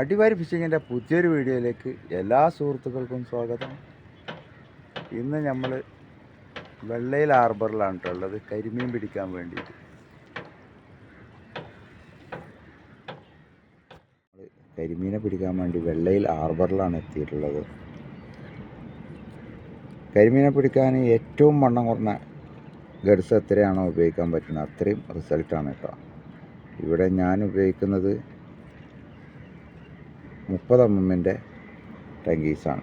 അടിവാരി ഫിഷിങ്ങിന്റെ പുതിയൊരു വീഡിയോയിലേക്ക് എല്ലാ സുഹൃത്തുക്കൾക്കും സ്വാഗതം. ഇന്ന് നമ്മൾ വെള്ളയിൽ ഹാർബറിലാണ് കേട്ടുള്ളത് കരിമീൻ പിടിക്കാൻ വേണ്ടിയിട്ട്. കരിമീനെ പിടിക്കാൻ വേണ്ടി വെള്ളയിൽ ഹാർബറിലാണ് എത്തിയിട്ടുള്ളത്. കരിമീനെ പിടിക്കാൻ ഏറ്റവും വണ്ണം കുറഞ്ഞ ഗഡ്സ് എത്രയാണോ ഉപയോഗിക്കാൻ പറ്റുന്നത്? അത്രയും റിസൾട്ടാണ് കേട്ടോ. ഇവിടെ ഞാൻ ഉപയോഗിക്കുന്നത് മുപ്പത് എം എമ്മിന്റെ ടങ്കീസാണ്.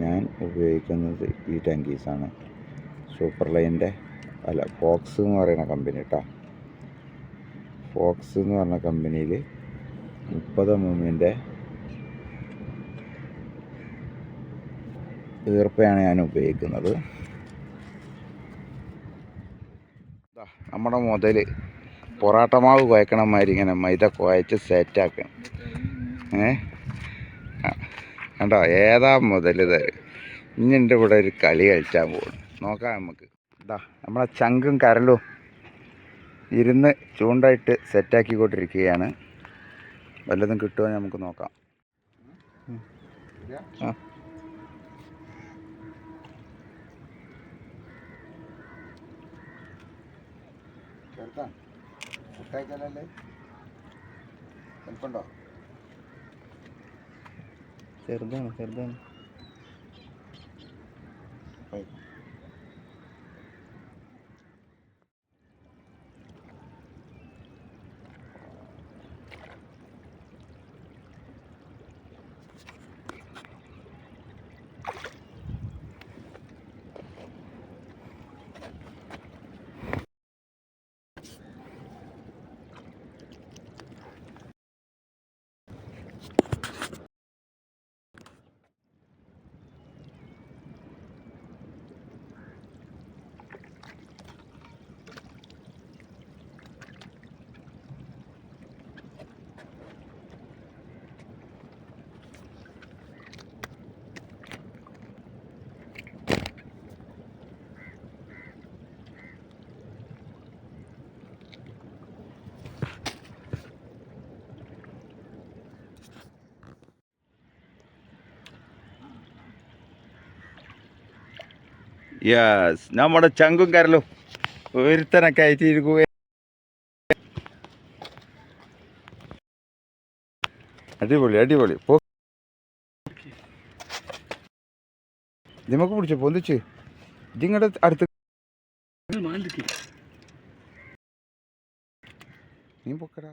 ഞാൻ ഉപയോഗിക്കുന്നത് ഈ ടങ്കീസാണ്. സൂപ്പർ ലൈന്റെ അല്ല ഫോക്സ് എന്ന് പറയുന്ന കമ്പനി കേട്ടോ ഫോക്സ് എന്ന് പറഞ്ഞ കമ്പനിയിൽ മുപ്പത് എം എമ്മിന്റെ ഈർപ്പയാണ് ഞാൻ ഉപയോഗിക്കുന്നത്. നമ്മുടെ മുതൽ പൊറാട്ട മാവ് കുഴക്കണമാതിരി ഇങ്ങനെ മൈദ കുഴച്ച് സെറ്റാക്കണം ഏ? കണ്ടോ? ഏതാ മുതൽ ഇത്? ഇനി എന്റെ ഇവിടെ ഒരു കളി കളിച്ചാൽ പോകും നോക്കാം നമുക്ക്. ഇതാ നമ്മളെ ചങ്കും കരലും ഇരുന്ന് ചൂണ്ടായിട്ട് സെറ്റാക്കിക്കൊണ്ടിരിക്കുകയാണ് വല്ലതും കിട്ടുമോ നമുക്ക് നോക്കാം. ആ. ചേർത്താൻ. മുട്ടായിക്കല്ലേ എളുപ്പമുണ്ടോ ചെറുതാണ് ചെറുതാണ്. യെസ് നമ്മുടെ ചങ്കും കരലും ഒരുത്തനൊക്കെ അയച്ചിരിക്കുക അടിപൊളി അടിപൊളി. പോ. നമുക്ക് പിടിച്ചോ പൊന്തിച്ച്. ഇതിങ്ങടെ അടുത്ത് നീ പൊക്കടാ.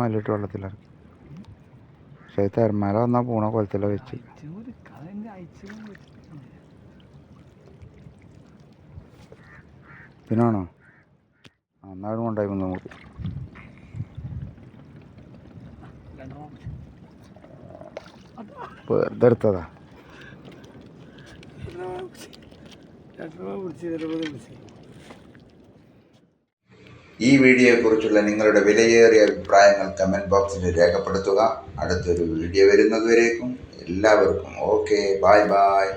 അവൻ അല്ലിട്ട് വെള്ളത്തിലിറക്കി. പക്ഷേ തെരമാല വന്നാൽ പൂണ കൊലത്തില വെച്ച്. പിന്നാണോ? ആ കൊണ്ടായി വന്നു നമുക്ക്. വെറുതെ എടുത്തതാ. ഈ വീഡിയോയെക്കുറിച്ചുള്ള നിങ്ങളുടെ വിലയേറിയ അഭിപ്രായങ്ങൾ കമന്റ് ബോക്സിൽ രേഖപ്പെടുത്തുക. അടുത്തൊരു വീഡിയോ വരുന്നതുവരേക്കും എല്ലാവർക്കും ഓക്കെ ബായ് ബായ്